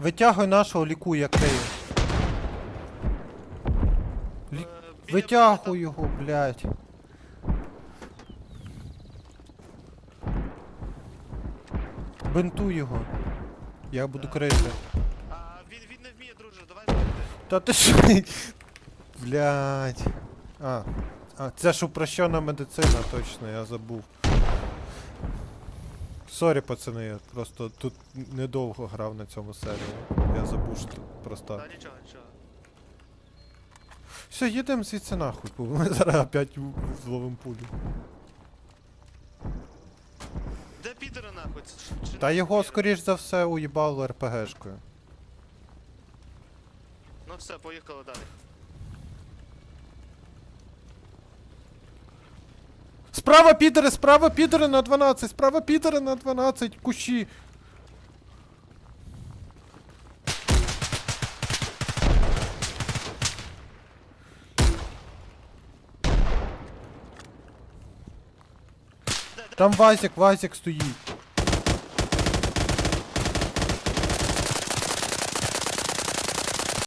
Витягуй нашого, лікуй, я крию. Лі- Витягуй його, блядь. Бинтуй його. Я буду крити. А, він, він не вміє, друже, давай зробити. Та ти що? Блядь. А. А, це ж упрощена медицина, точно, я забув. Сорі, пацани, я просто тут недовго грав на цьому серії. Я забув, що тут просто. Та нічого, нічого. Все, їдемо звідси нахуй, бо ми зараз опять в- зловим пулю. Де Пітера нахуй? Це ж- чи Та не його, Пітера? скоріш за все, уїбало РПГшкою. Ну все, поїхали далі. Справа підери, справа підери на 12, справа підери на 12, кущі. Там Вазик, Вазик стоїть.